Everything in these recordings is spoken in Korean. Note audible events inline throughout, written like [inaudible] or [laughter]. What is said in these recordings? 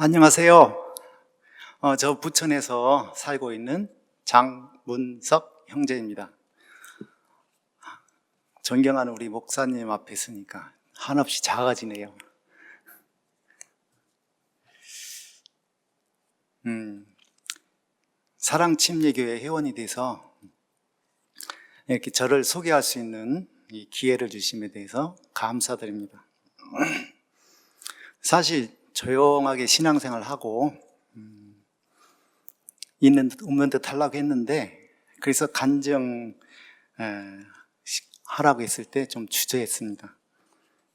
안녕하세요. 어, 저 부천에서 살고 있는 장문석 형제입니다. 존경하는 우리 목사님 앞에 있으니까 한없이 작아지네요. 음, 사랑침례교회 회원이 돼서 이렇게 저를 소개할 수 있는 이 기회를 주심에 대해서 감사드립니다. 사실 조용하게 신앙생활 하고 음, 있는 듯 없는 듯 하려고 했는데 그래서 간증 에, 시- 하라고 했을 때 좀 주저했습니다.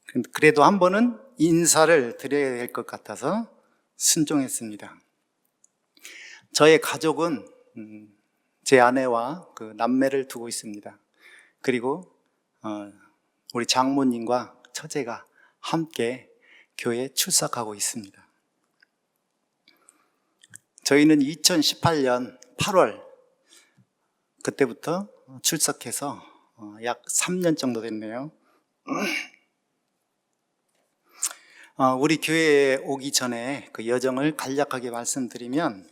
근데 그래도 한 번은 인사를 드려야 될 것 같아서 순종했습니다. 저의 가족은 음, 제 아내와 그 남매를 두고 있습니다. 그리고 어, 우리 장모님과 처제가 함께 교회에 출석하고 있습니다. 저희는 2018년 8월 그때부터 출석해서 어, 약 3년 정도 됐네요. [clears throat] 어, 우리 교회에 오기 전에 그 여정을 간략하게 말씀드리면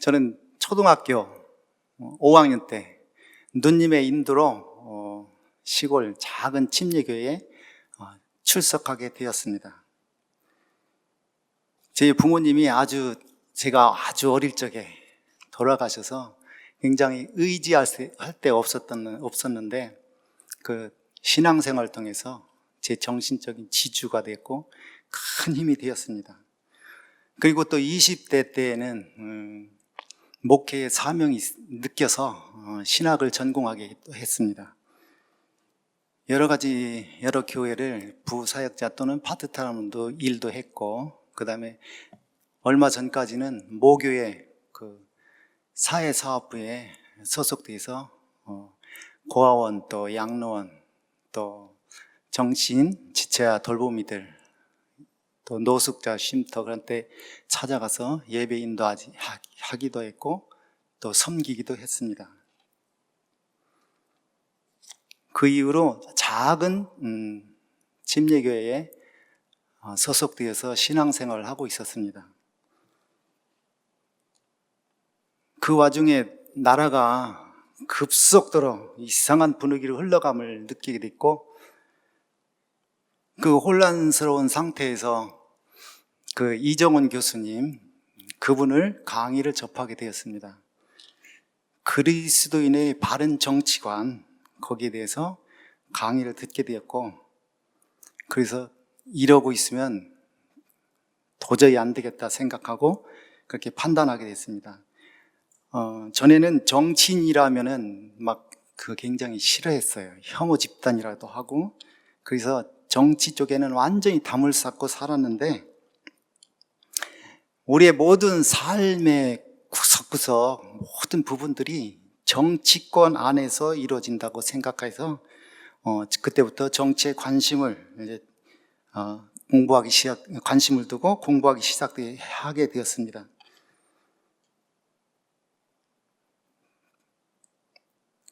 저는 초등학교 어, 5학년 때 누님의 인도로 어, 시골 작은 침례교회에 어, 출석하게 되었습니다. 제 부모님이 아주 제가 아주 어릴 적에 돌아가셔서 굉장히 의지할 때 없었던 없었는데 그 신앙생활을 통해서 제 정신적인 지주가 됐고 큰 힘이 되었습니다. 그리고 또 20대 때에는 음, 목회의 사명이 느껴서 어, 신학을 전공하게 또 했습니다. 여러 가지 여러 교회를 부사역자 또는 파트타임도 일도 했고 그 다음에 얼마 전까지는 모교회 그 사회 사업부에 소속돼서 어, 고아원 또 양로원 또 정신 지체와 돌보미들 또 노숙자 쉼터 그런 때 찾아가서 예배 인도하지 하- 하기도 했고 또 섬기기도 했습니다. 그 이후로 작은 음, 침례교회에 어, 소속되어서 신앙생활을 하고 있었습니다. 그 와중에 나라가 급속도로 이상한 분위기로 흘러감을 느끼게 됐고 그 혼란스러운 상태에서 그 이정훈 교수님 그분을 강의를 접하게 되었습니다. 그리스도인의 바른 정치관 거기에 대해서 강의를 듣게 되었고 그래서 이러고 있으면 도저히 안 되겠다 생각하고 그렇게 판단하게 됐습니다. 어, 전에는 정치인이라면은 막 그 굉장히 싫어했어요. 혐오 집단이라도 하고 그래서 정치 쪽에는 완전히 담을 쌓고 살았는데 우리의 모든 삶의 구석구석 모든 부분들이 정치권 안에서 이루어진다고 생각해서 어, 그때부터 정치에 관심을 이제 어, 공부하기 시작 관심을 두고 공부하기 시작하게 되었습니다.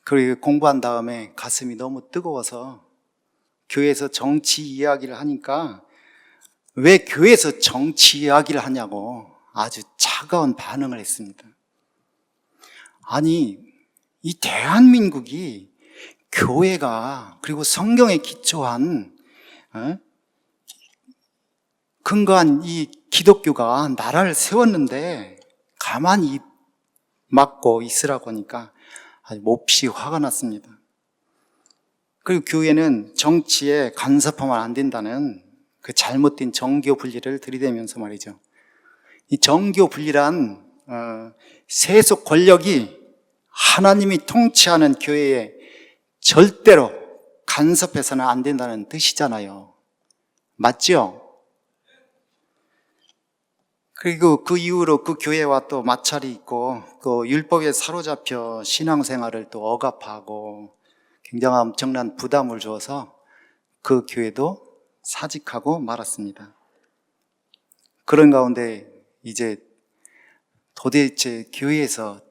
그리고 공부한 다음에 가슴이 너무 뜨거워서 교회에서 정치 이야기를 하니까 왜 교회에서 정치 이야기를 하냐고 아주 차가운 반응을 했습니다. 아니, 이 대한민국이 교회가 그리고 성경에 기초한 어? 근거한 이 기독교가 나라를 세웠는데 가만히 막고 있으라고 하니까 몹시 화가 났습니다. 그리고 교회는 정치에 간섭하면 안 된다는 그 잘못된 정교 분리를 들이대면서 말이죠. 이 정교 분리란 어, 세속 권력이 하나님이 통치하는 교회에 절대로 간섭해서는 안 된다는 뜻이잖아요. 맞죠? 그리고 그 이후로 그 교회와 또 마찰이 있고 그 율법에 사로잡혀 신앙생활을 또 억압하고 굉장한 엄청난 부담을 줘서 그 교회도 사직하고 말았습니다. 그런 가운데 이제 도대체 교회에서 이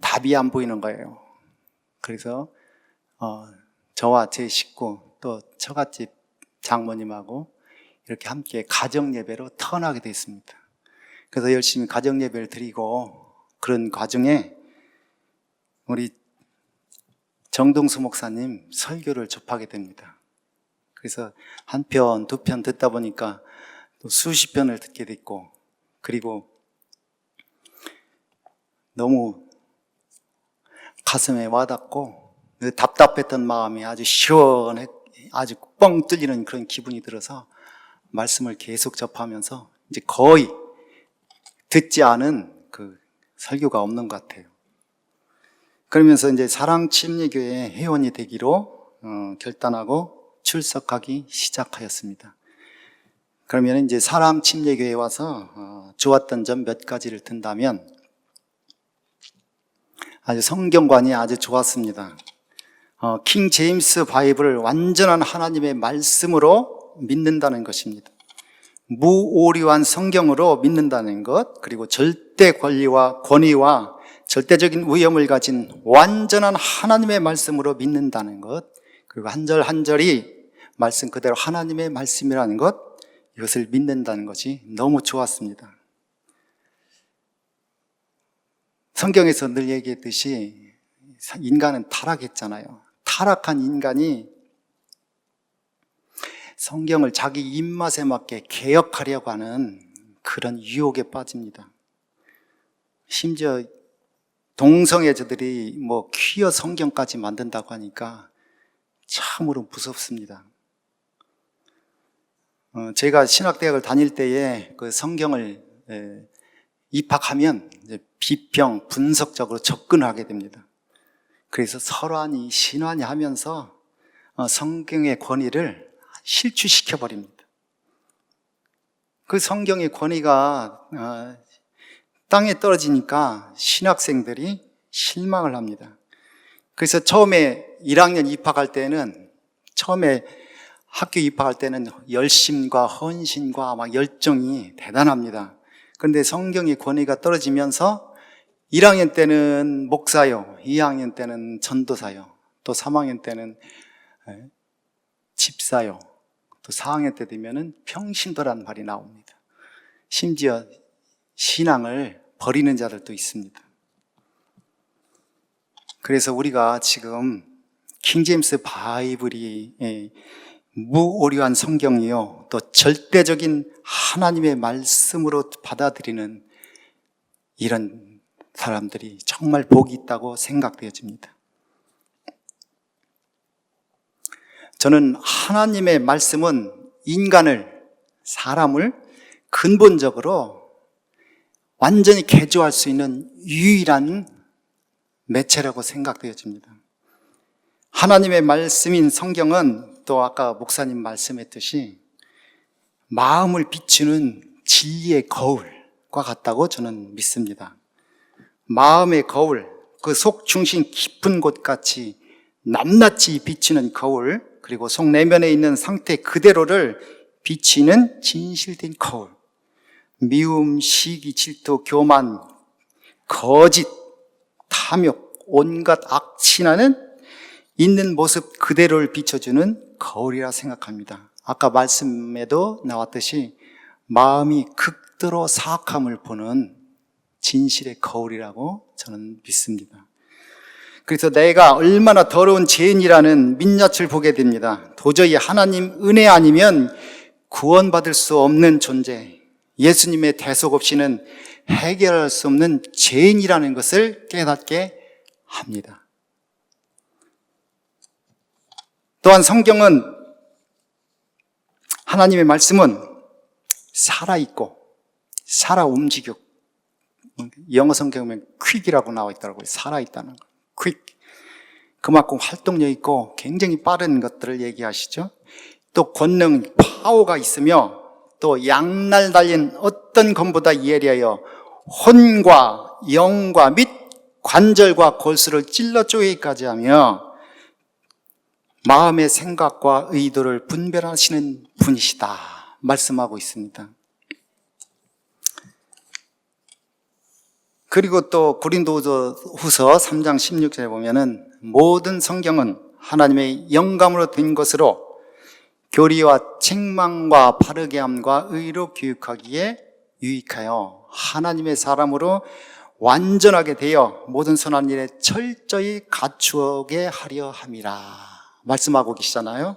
답이 안 보이는 거예요. 그래서 어, 저와 제 식구 또 처갓집 장모님하고 이렇게 함께 가정 예배로 턴하게 됐습니다. 그래서 열심히 가정 예배를 드리고 그런 과정에 우리 정동수 목사님 설교를 접하게 됩니다. 그래서 한 편, 두 편 듣다 보니까 또 수십 편을 듣게 됐고, 그리고 너무 가슴에 와닿고, 그 답답했던 마음이 아주 시원해, 아주 뻥 뚫리는 그런 기분이 들어서 말씀을 계속 접하면서 이제 거의 듣지 않은 그 설교가 없는 것 같아요. 그러면서 이제 사랑침례교회 회원이 되기로 어, 결단하고 출석하기 시작하였습니다. 그러면 이제 사랑침례교회에 와서 어, 좋았던 점 몇 가지를 든다면 아주 성경관이 아주 좋았습니다. 어, 킹 제임스 바이블을 완전한 하나님의 말씀으로 믿는다는 것입니다. 무오류한 성경으로 믿는다는 것, 그리고 절대 권리와 권위와 절대적인 위엄을 가진 완전한 하나님의 말씀으로 믿는다는 것, 그리고 한절 한 절이 말씀 그대로 하나님의 말씀이라는 것, 이것을 믿는다는 것이 너무 좋았습니다. 성경에서 늘 얘기했듯이 인간은 타락했잖아요. 타락한 인간이 성경을 자기 입맛에 맞게 개혁하려고 하는 그런 유혹에 빠집니다. 심지어 동성애자들이 뭐 퀴어 성경까지 만든다고 하니까 참으로 무섭습니다. 어, 제가 신학대학을 다닐 때에 그 성경을 에, 입학하면 비평, 분석적으로 접근을 하게 됩니다. 그래서 설환이, 신환이 하면서 어, 성경의 권위를 실추시켜 버립니다. 그 성경의 권위가 어, 땅에 떨어지니까 신학생들이 실망을 합니다. 그래서 처음에 1학년 입학할 때는 처음에 학교 입학할 때는 열심과 헌신과 막 열정이 대단합니다. 그런데 성경의 권위가 떨어지면서 1학년 때는 목사요, 2학년 때는 전도사요, 또 3학년 때는 집사요, 또 4학년 때 되면은 평신도라는 말이 나옵니다. 심지어 신앙을 버리는 자들도 있습니다. 그래서 우리가 지금 킹제임스 바이블이 예, 무오류한 성경이요, 또 절대적인 하나님의 말씀으로 받아들이는 이런 사람들이 정말 복이 있다고 생각되어집니다. 저는 하나님의 말씀은 인간을, 사람을 근본적으로 완전히 개조할 수 있는 유일한 매체라고 생각되어집니다. 하나님의 말씀인 성경은 또 아까 목사님 말씀했듯이 마음을 비추는 진리의 거울과 같다고 저는 믿습니다. 마음의 거울, 그 속 중심 깊은 곳 같이 낱낱이 비치는 거울, 그리고 속 내면에 있는 상태 그대로를 비치는 진실된 거울. 미움, 시기, 질투, 교만, 거짓, 탐욕, 온갖 악취나는 있는 모습 그대로를 비춰주는 거울이라 생각합니다. 아까 말씀에도 나왔듯이 마음이 극도로 사악함을 보는 진실의 거울이라고 저는 믿습니다. 그래서 내가 얼마나 더러운 죄인이라는 민낯을 보게 됩니다. 도저히 하나님 은혜 아니면 구원받을 수 없는 존재, 예수님의 대속 없이는 해결할 수 없는 죄인이라는 것을 깨닫게 합니다. 또한 성경은 하나님의 말씀은 살아있고 살아 움직여 영어 성경에 퀵이라고 나와 있더라고요. 살아있다는 거. 퀵. 그만큼 활동력 있고 굉장히 빠른 것들을 얘기하시죠. 또 권능, 파워가 있으며 또 양날 달린 어떤 검보다 예리하여 혼과 영과 및 관절과 골수를 찔러 쪼개기까지 하며 마음의 생각과 의도를 분별하시는 분이시다 말씀하고 있습니다. 그리고 또 고린도후서 3장 16절에 보면은 모든 성경은 하나님의 영감으로 된 것으로 교리와 책망과 바르게 함과 의로 교육하기에 유익하여 하나님의 사람으로 완전하게 되어 모든 선한 일에 철저히 갖추어게 하려 함이라 말씀하고 계시잖아요.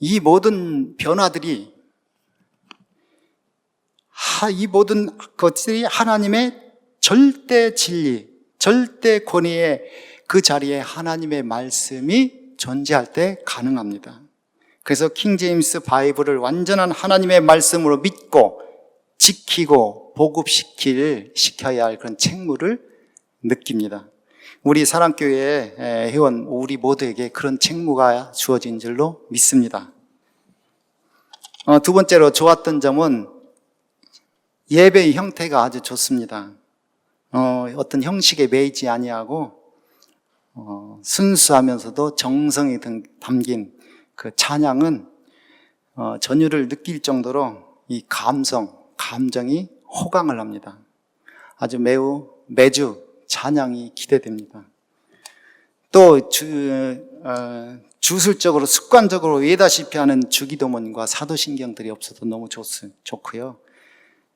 이 모든 변화들이 하- 이 모든 것들이 하나님의 절대 진리, 절대 권위의 그 자리에 하나님의 말씀이 존재할 때 가능합니다. 그래서 킹제임스 바이블을 완전한 하나님의 말씀으로 믿고 지키고 보급시킬 시켜야 할 그런 책무를 느낍니다. 우리 사랑교회 회원 우리 모두에게 그런 책무가 주어진 줄로 믿습니다. 어, 두 번째로 좋았던 점은 예배의 형태가 아주 좋습니다. 어, 어떤 형식에 매이지 아니하고 어, 순수하면서도 정성이 등- 담긴 그 찬양은 어, 전율을 느낄 정도로 이 감성, 감정이 호강을 합니다. 아주 매우 매주 찬양이 기대됩니다. 또 주, 어, 주술적으로 습관적으로 외다시피 하는 주기도문과 사도신경들이 없어도 너무 좋, 좋고요.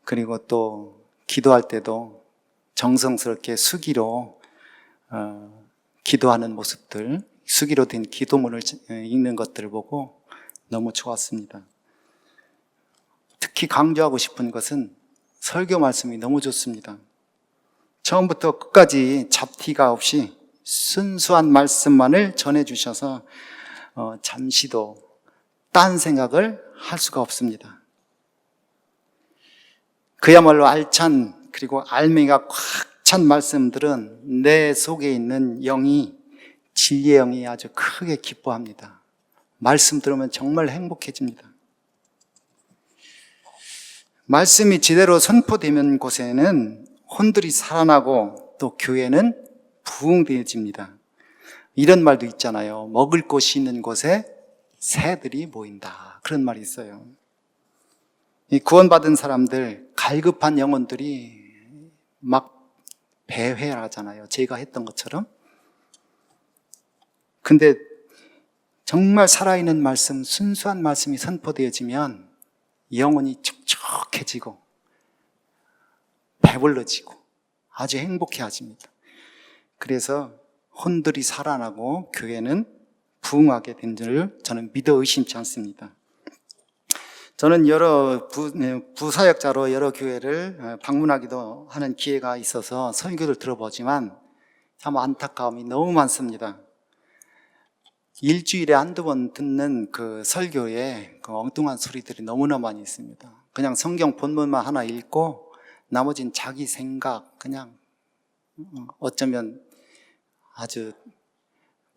그리고 또 기도할 때도 정성스럽게 수기로 어, 기도하는 모습들, 수기로 된 기도문을 읽는 것들을 보고 너무 좋았습니다. 특히 강조하고 싶은 것은 설교 말씀이 너무 좋습니다. 처음부터 끝까지 잡티가 없이 순수한 말씀만을 전해주셔서 어, 잠시도 딴 생각을 할 수가 없습니다. 그야말로 알찬 그리고 알맹이가 꽉 찬 말씀들은 내 속에 있는 영이 진리의 영이 아주 크게 기뻐합니다. 말씀 들으면 정말 행복해집니다. 말씀이 제대로 선포되는 곳에는 혼들이 살아나고 또 교회는 부흥되어집니다. 이런 말도 있잖아요. 먹을 곳이 있는 곳에 새들이 모인다. 그런 말이 있어요. 이 구원받은 사람들, 갈급한 영혼들이 막 배회하잖아요. 제가 했던 것처럼. 근데 정말 살아있는 말씀, 순수한 말씀이 선포되어지면 영혼이 촉촉해지고 배불러지고 아주 행복해집니다. 그래서 혼들이 살아나고 교회는 부흥하게 된 줄을 저는 믿어 의심치 않습니다. 저는 여러 부, 네, 부사역자로 여러 교회를 방문하기도 하는 기회가 있어서 설교를 들어보지만 참 안타까움이 너무 많습니다. 일주일에 한두 번 듣는 그 설교에 그 엉뚱한 소리들이 너무나 많이 있습니다. 그냥 성경 본문만 하나 읽고 나머진 자기 생각, 그냥 어쩌면 아주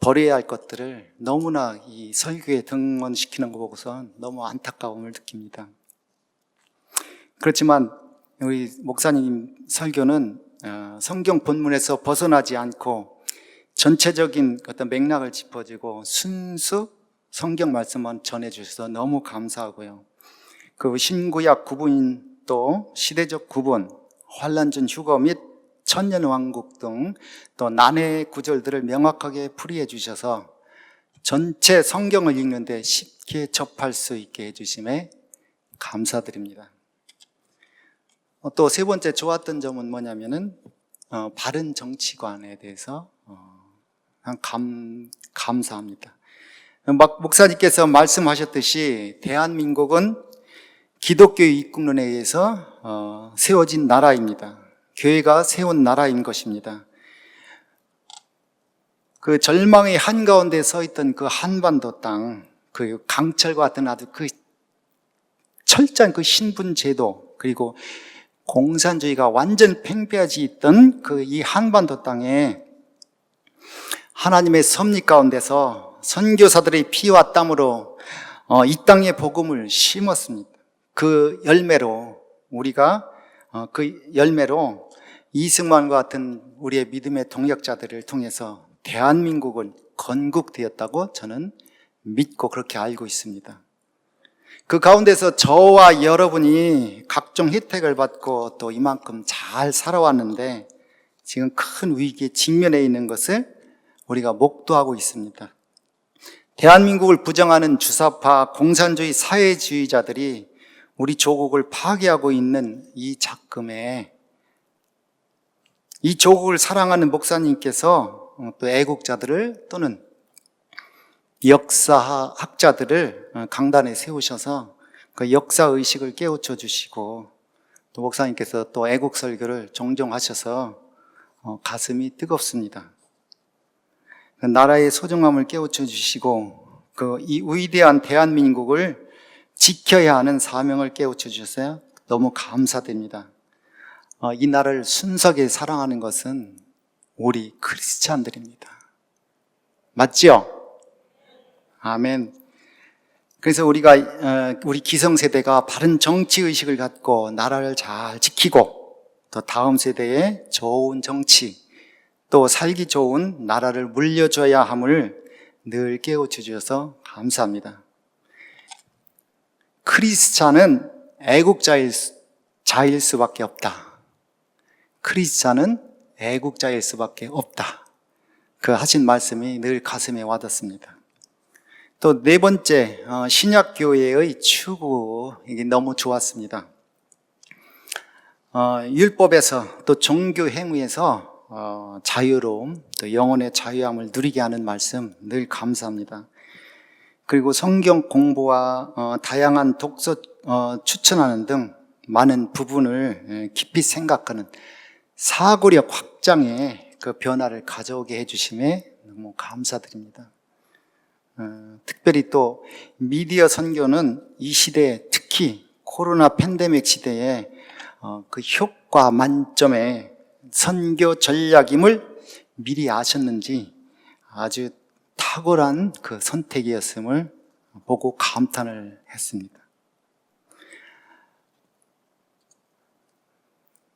버려야 할 것들을 너무나 이 설교에 등원시키는 거 보고선 너무 안타까움을 느낍니다. 그렇지만 우리 목사님 설교는 어, 성경 본문에서 벗어나지 않고 전체적인 어떤 맥락을 짚어주고 순수 성경 말씀만 전해주셔서 너무 감사하고요. 그 신구약 구분 또 시대적 구분, 환란 전 휴거 및 천년 왕국 등 또 난해 구절들을 명확하게 풀이해 주셔서 전체 성경을 읽는데 쉽게 접할 수 있게 해주심에 감사드립니다. 어, 또세 번째 좋았던 점은 뭐냐면은 어, 바른 정치관에 대해서 어, 감, 감사합니다. 막 목사님께서 말씀하셨듯이 대한민국은 기독교의 입국론에 의해서 어, 세워진 나라입니다. 교회가 세운 나라인 것입니다. 그 절망의 한가운데 서 있던 그 한반도 땅, 그 강철과 같은 아주 그 철저한 그 신분 제도, 그리고 공산주의가 완전 팽배하지 있던 그 이 한반도 땅에 하나님의 섭리 가운데서 선교사들의 피와 땀으로 어, 이 땅의 복음을 심었습니다. 그 열매로 우리가 어, 그 열매로 이승만과 같은 우리의 믿음의 동역자들을 통해서 대한민국은 건국되었다고 저는 믿고 그렇게 알고 있습니다. 그 가운데서 저와 여러분이 각종 혜택을 받고 또 이만큼 잘 살아왔는데 지금 큰 위기에 직면해 있는 것을 우리가 목도하고 있습니다. 대한민국을 부정하는 주사파 공산주의 사회주의자들이 우리 조국을 파괴하고 있는 이 작금에 이 조국을 사랑하는 목사님께서 어, 또 애국자들을 또는 역사학자들을 어, 강단에 세우셔서 그 역사 의식을 깨우쳐 주시고 또 목사님께서 또 애국 설교를 종종 하셔서 어, 가슴이 뜨겁습니다. 그 나라의 소중함을 깨우쳐 주시고 그 이 위대한 대한민국을 지켜야 하는 사명을 깨우쳐 주셔서 너무 감사드립니다. 어, 이 나라를 순수하게 사랑하는 것은 우리 크리스찬들입니다. 맞지요? 아멘. 그래서 우리가 어, 우리 기성세대가 바른 정치 의식을 갖고 나라를 잘 지키고 또 다음 세대에 좋은 정치 또 살기 좋은 나라를 물려줘야 함을 늘 깨우쳐 주셔서 감사합니다. 크리스찬은 애국자일 수- 자일 수밖에 없다. 크리스찬은 애국자일 수밖에 없다. 그 하신 말씀이 늘 가슴에 와닿습니다. 또 네 번째 어, 신약교회의 추구 이게 너무 좋았습니다. 어, 율법에서 또 종교 행위에서 어, 자유로움 또 영혼의 자유함을 누리게 하는 말씀 늘 감사합니다. 그리고 성경 공부와 어, 다양한 독서 어, 추천하는 등 많은 부분을 예, 깊이 생각하는 사고력 확장에 그 변화를 가져오게 해주심에 너무 감사드립니다. 어, 특별히 또 미디어 선교는 이 시대에 특히 코로나 팬데믹 시대에 어, 그 효과 만점의 선교 전략임을 미리 아셨는지 아주 탁월한 그 선택이었음을 보고 감탄을 했습니다.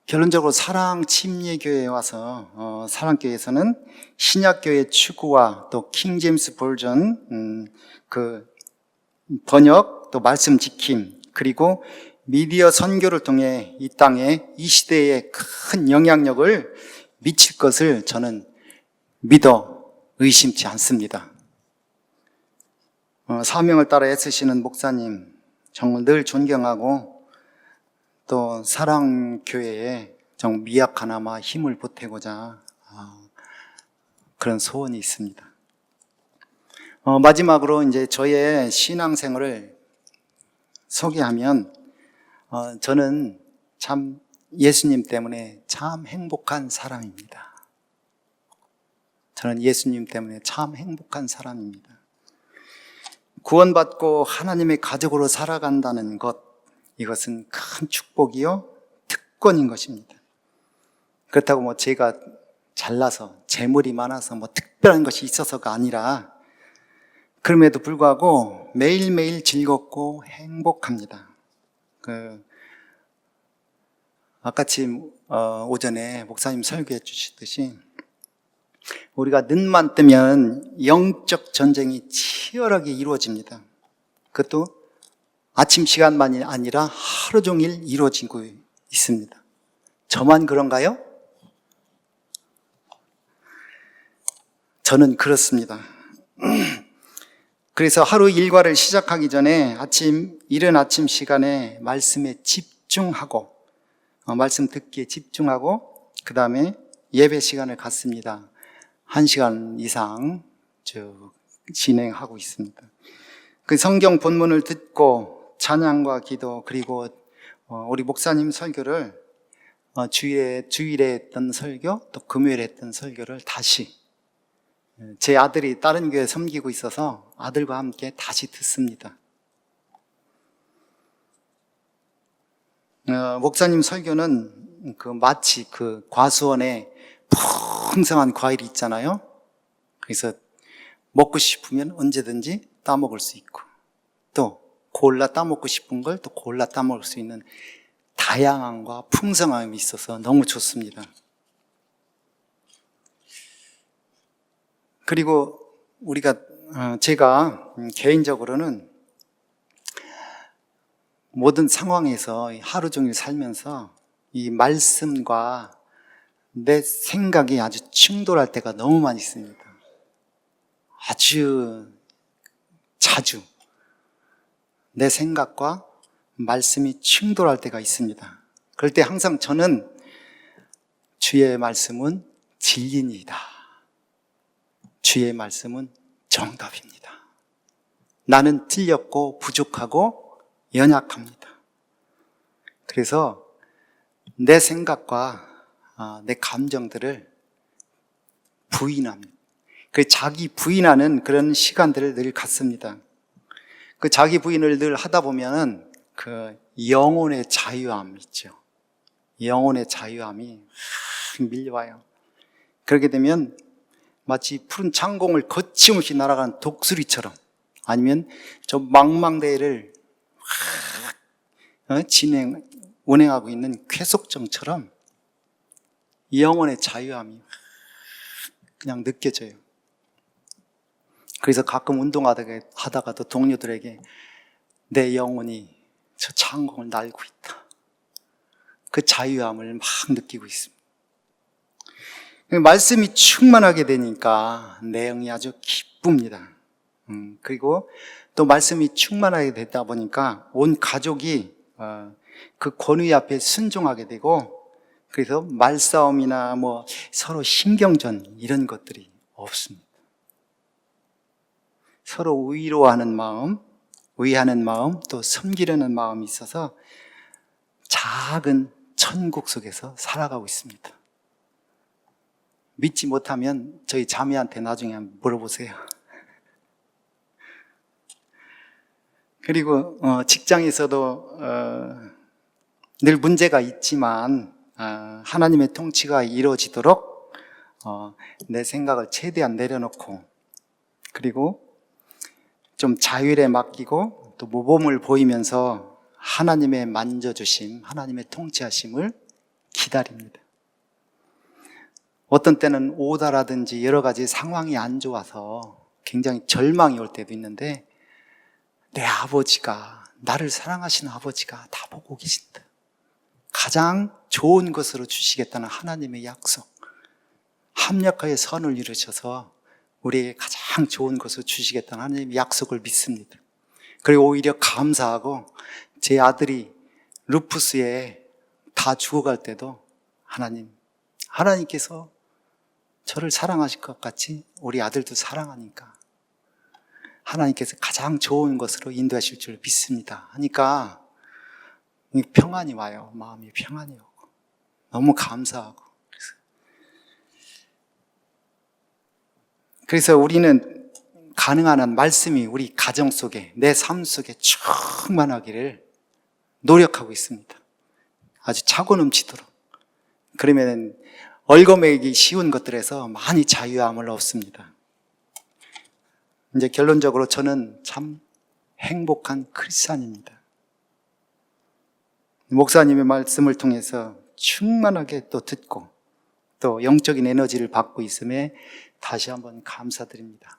결론적으로 사랑 침례교회에 와서 어, 사랑교회에서는 신약교회 추구와 또 킹제임스 버전 음, 그 번역 또 말씀 지킴 그리고 미디어 선교를 통해 이 땅에 이 시대에 큰 영향력을 미칠 것을 저는 믿어 의심치 않습니다. 어, 사명을 따라 애쓰시는 목사님 정말 늘 존경하고 또 사랑교회에 정 미약하나마 힘을 보태고자 아, 그런 소원이 있습니다. 어, 마지막으로 이제 저의 신앙생활을 소개하면 어, 저는 참 예수님 때문에 참 행복한 사람입니다. 저는 예수님 때문에 참 행복한 사람입니다. 구원받고 하나님의 가족으로 살아간다는 것, 이것은 큰 축복이요, 특권인 것입니다. 그렇다고 뭐 제가 잘나서, 재물이 많아서 뭐 특별한 것이 있어서가 아니라, 그럼에도 불구하고 매일매일 즐겁고 행복합니다. 그, 아까쯤, 어, 오전에 목사님 설교해 주시듯이, 우리가 눈만 뜨면 영적 전쟁이 치열하게 이루어집니다. 그것도 아침 시간만이 아니라 하루 종일 이루어지고 있습니다. 저만 그런가요? 저는 그렇습니다. [clears throat] 그래서 하루 일과를 시작하기 전에 아침, 이른 아침 시간에 말씀에 집중하고, 어, 말씀 듣기에 집중하고, 그 다음에 예배 시간을 갖습니다. 한 시간 이상 쭉 진행하고 있습니다. 그 성경 본문을 듣고 찬양과 기도 그리고 어, 우리 목사님 설교를 어, 주일에 주일에 했던 설교 또 금요일에 했던 설교를 다시 예, 제 아들이 다른 교회 섬기고 있어서 아들과 함께 다시 듣습니다. 어, 목사님 설교는 그 마치 그 과수원에 풍성한 과일이 있잖아요. 그래서 먹고 싶으면 언제든지 따먹을 수 있고 또 골라 따먹고 싶은 걸 또 골라 따먹을 수 있는 다양함과 풍성함이 있어서 너무 좋습니다. 그리고 우리가 어, 제가 음, 개인적으로는 모든 상황에서 하루 종일 살면서 이 말씀과 내 생각이 아주 충돌할 때가 너무 많이 있습니다. 아주 자주 내 생각과 말씀이 충돌할 때가 있습니다. 그럴 때 항상 저는 주의 말씀은 진리입니다. 주의 말씀은 정답입니다. 나는 틀렸고 부족하고 연약합니다. 그래서 내 생각과 아, 내 감정들을 부인합니다. 그 자기 부인하는 그런 시간들을 늘 갖습니다. 그 자기 부인을 늘 하다 보면은 그 영혼의 자유함 있죠. 영혼의 자유함이 확 밀려와요. 그렇게 되면 마치 푸른 창공을 거침없이 날아가는 독수리처럼 아니면 저 망망대해를 확 어, 진행, 운행하고 있는 쾌속정처럼 영혼의 자유함이 확 그냥 느껴져요. 그래서 가끔 운동하다가 하다가도 동료들에게 내 영혼이 저 창공을 날고 있다. 그 자유함을 막 느끼고 있습니다. 말씀이 충만하게 되니까 내용이 아주 기쁩니다. 음, 그리고 또 말씀이 충만하게 됐다 보니까 온 가족이 어, 그 권위 앞에 순종하게 되고 그래서 말싸움이나 뭐 서로 신경전 이런 것들이 없습니다. 서로 위로하는 마음, 위하는 마음, 또 섬기려는 마음이 있어서 작은 천국 속에서 살아가고 있습니다. 믿지 못하면 저희 자매한테 나중에 물어보세요. [laughs] 그리고 어, 직장에서도 어, 늘 문제가 있지만 어, 하나님의 통치가 이루어지도록 어, 내 생각을 최대한 내려놓고 그리고 좀 자율에 맡기고 또 모범을 보이면서 하나님의 만져주심, 하나님의 통치하심을 기다립니다. 어떤 때는 오다라든지 여러 가지 상황이 안 좋아서 굉장히 절망이 올 때도 있는데 내 아버지가 나를 사랑하시는 아버지가 다 보고 계신다. 가장 좋은 것으로 주시겠다는 하나님의 약속. 합력하여 선을 이루셔서 우리에게 가장 좋은 것을 주시겠다는 하나님의 약속을 믿습니다. 그리고 오히려 감사하고 제 아들이 루푸스에 다 죽어갈 때도 하나님, 하나님께서 저를 사랑하실 것 같이 우리 아들도 사랑하니까 하나님께서 가장 좋은 것으로 인도하실 줄 믿습니다. 하니까 평안이 와요. 마음이 평안이 오고 너무 감사하고 그래서, 그래서 우리는 가능한 한 말씀이 우리 가정 속에 내 삶 속에 충만하기를 노력하고 있습니다. 아주 차고 넘치도록 그러면 얼거매기 쉬운 것들에서 많이 자유함을 얻습니다. 이제 결론적으로 저는 참 행복한 크리스찬입니다. 목사님의 말씀을 통해서 충만하게 또 듣고 또 영적인 에너지를 받고 있음에 다시 한번 감사드립니다.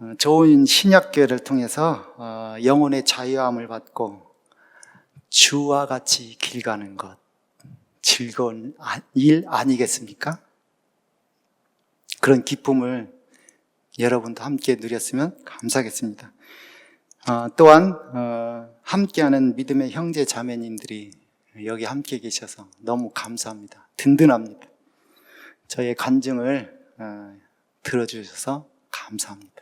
어, 좋은 신약교회를 통해서 어, 영혼의 자유함을 받고 주와 같이 길 가는 것 즐거운 아, 일 아니겠습니까? 그런 기쁨을 여러분도 함께 누렸으면 감사하겠습니다. 어, 또한 어, 함께하는 믿음의 형제 자매님들이 여기 함께 계셔서 너무 감사합니다. 든든합니다. 저의 간증을 어, 들어주셔서 감사합니다.